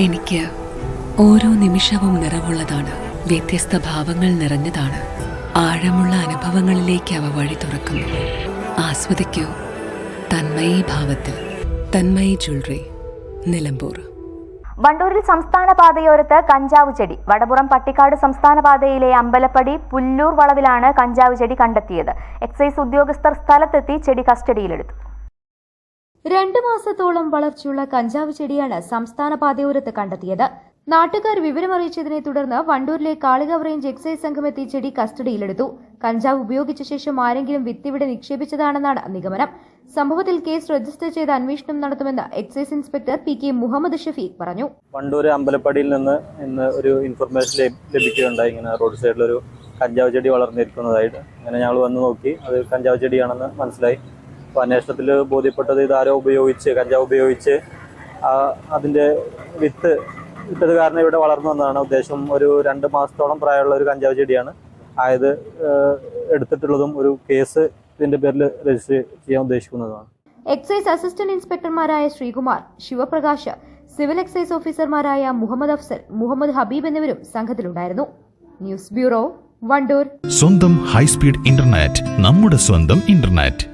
എനിക്ക് ഓരോ നിമിഷവും നിറവുള്ളതാണ്. വ്യത്യസ്ത ഭാവങ്ങൾ നിറഞ്ഞതാണ്. ആഴമുള്ള അനുഭവങ്ങളിലേക്ക് അവ വഴി തുറക്കുന്നു. ആസ്വദിക്കൂ. തന്മയി ഭാവത്തിൽ. തന്മയി ജ്വല്ലറി. നിലമ്പൂർ. വണ്ടൂരിൽ സംസ്ഥാന പാതയോരത്ത് കഞ്ചാവ് ചെടി. വടപുറം പട്ടിക്കാട് സംസ്ഥാന പാതയിലെ അമ്പലപ്പടി പുല്ലൂർ വളവിലാണ് കഞ്ചാവ് ചെടി കണ്ടെത്തിയത്. എക്സൈസ് ഉദ്യോഗസ്ഥർ സ്ഥലത്തെത്തി ചെടി കസ്റ്റഡിയിലെടുത്തു. രണ്ട് മാസത്തോളം വളർച്ചയുള്ള കഞ്ചാവ് ചെടിയാണ് സംസ്ഥാന പാതയോരത്ത് കണ്ടെത്തിയത്. നാട്ടുകാർ വിവരമറിയിച്ചതിനെ തുടർന്ന് വണ്ടൂരിലെ കാളികാവ് റേഞ്ച് എക്സൈസ് സംഘം എത്തി ചെടി കസ്റ്റഡിയിലെടുത്തു. കഞ്ചാവ് ഉപയോഗിച്ച ശേഷം ആരെങ്കിലും വിത്തിവിടെ നിക്ഷേപിച്ചതാണെന്നാണ് നിഗമനം. സംഭവത്തിൽ കേസ് രജിസ്റ്റർ ചെയ്ത് അന്വേഷണം നടത്തുമെന്ന് excise inspector P K Muhammad Shafeeq പറഞ്ഞു. വണ്ടൂർ അമ്പലപ്പടിയിൽ നിന്ന് ഇന്ന് ഒരു ഇൻഫർമേഷൻ ലഭി- ലഭിക്കുകയുണ്ടായി. ഇങ്ങനെ റോഡ് സൈഡിലൊരു കഞ്ചാവ് ചെടി വളർന്നിരിക്കുന്നതായിട്ട്. അങ്ങനെ ഞങ്ങൾ വന്ന് നോക്കി. അത് കഞ്ചാവ് ചെടിയാണെന്ന് മനസ്സിലായി. അപ്പോൾ അന്വേഷണത്തിൽ ബോധ്യപ്പെട്ടത് ഇതാരോ ഉപയോഗിച്ച് കഞ്ചാവ് ഉപയോഗിച്ച് ആ അതിന്റെ വിത്ത് വിത്തത് കാരണം ഇവിടെ വളർന്നു വന്നതാണ്. ഉദ്ദേശം ഒരു രണ്ട് മാസത്തോളം പ്രായമുള്ള ഒരു കഞ്ചാവ് ചെടിയാണ്. ആയത് എടുത്തിട്ടുള്ളതും ഒരു കേസ് ഇതിന്റെ പേരിൽ രജിസ്റ്റർ ചെയ്യാൻ ഉദ്ദേശിക്കുന്നതുമാണ്. എക്സൈസ് അസിസ്റ്റന്റ് ഇൻസ്പെക്ടർമാരായ ശ്രീകുമാർ ശിവപ്രകാശ് സിവിൽ എക്സൈസ് ഓഫീസർമാരായ മുഹമ്മദ് അഫ്സൽ മുഹമ്മദ് ഹബീബ് എന്നിവരും സംഘത്തിലുണ്ടായിരുന്നു. News bureau Wandoor. സ്വന്തം ഹൈസ്പീഡ് ഇന്റർനെറ്റ് നമ്മുടെ സ്വന്തം ഇന്റർനെറ്റ്.